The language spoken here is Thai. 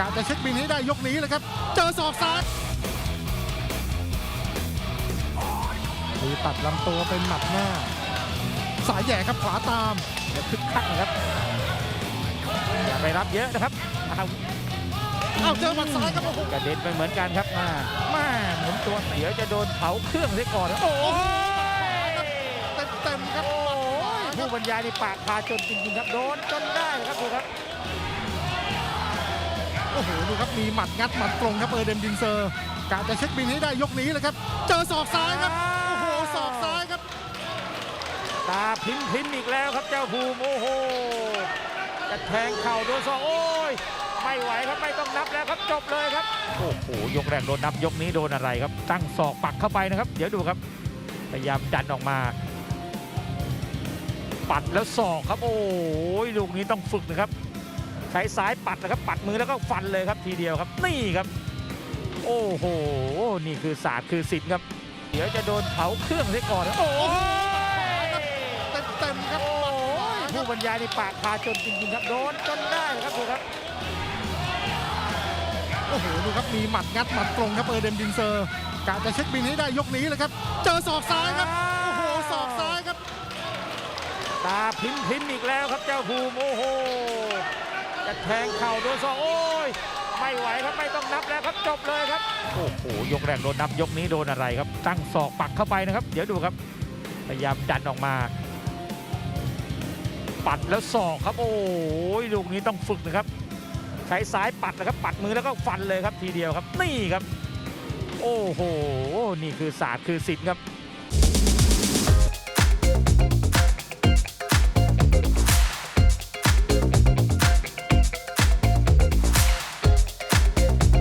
กะจะเช็คบินให้ได้ยกนี้เลยครับ เจอศอกซ้ายมีตัดลำตัวเป็นหมัดหน้า สายแหย่ครับขวาตามเดี๋ยวคึกคักนะครับอย่าไปรับเยอะนะครับอ้าวเอ้าเจอหมัดซ้ายครับโอ้โหกระเด็นไปเหมือนกันครับมามาหมุนตัวเดี๋ยวจะโดนเผาเครื่องเสียก่อนนะโอ้ยเต็มๆครับโอ้ยผู้บรรยายในปากคาจนจริงๆครับโดนจนได้ครับดูครับโอ้โหดูครับมีหมัดงัดหมัดตรงครับเออร์เดมดินเซอร์กะจะเช็คบินให้ได้ยกนี้เลยครับ เจอศอกซ้ายครับโอ้โหศอกซ้ายครับตาพิมพ์พิมพ์อีกแล้วครับเจ้าภูมิโอ้โหจะแทงเข่าโดนซอกโอ้ยไม่ไหวครับไม่ต้องนับแล้วครับจบเลยครับโอ้โหยกแรกโดนนับยกนี้โดนอะไรครับ ตั้งศอกปักเข้าไปนะครับ เดี๋ยวดูครับพยายามดันออกมา ปัดแล้วศอกครับ โอ้ยลูกนี้ต้องฝึกนะครับ ใช้ซ้ายปัดนะครับ ปัดมือแล้วก็ฟันเลยครับทีเดียวครับ นี่ครับ โอ้โห นี่คือศาสตร์คือศิลป์ครับ เดี๋ยวจะโดนเผาเครื่องเสียก่อนนะโอ้ยเต็มๆครับโอ้ยผู้บรรยายในปากคาจนจริงๆครับโดนจนได้ครับดูครับ โอ้โหดูครับมีหมัดงัดหมัดตรงครับเออร์เดมดินเซอร์กะจะเช็คบินให้ได้ยกนี้เลยครับ เจอศอกซ้ายครับโอ้โหศอกซ้ายครับ ตาพิมพ์พิมพ์อีกแล้วครับเจ้าภูมิโอ้โห จะแทงเข่าโดนซอกโอ้ยไม่ไหวครับไม่ต้องนับแล้วครับจบเลยครับโอ้โหยกแรกโดนนับยกนี้โดนอะไรครับ ตั้งศอกปักเข้าไปนะครับ เดี๋ยวดูครับ พยายามดันออกมา ปัดแล้วศอกครับ โอ้ยลูกนี้ต้องฝึกนะครับ ใช้ซ้ายปัดนะครับ ปัดมือแล้วก็ฟันเลยครับทีเดียวครับ นี่ครับ โอ้โห นี่คือศาสตร์คือศิลป์ครับ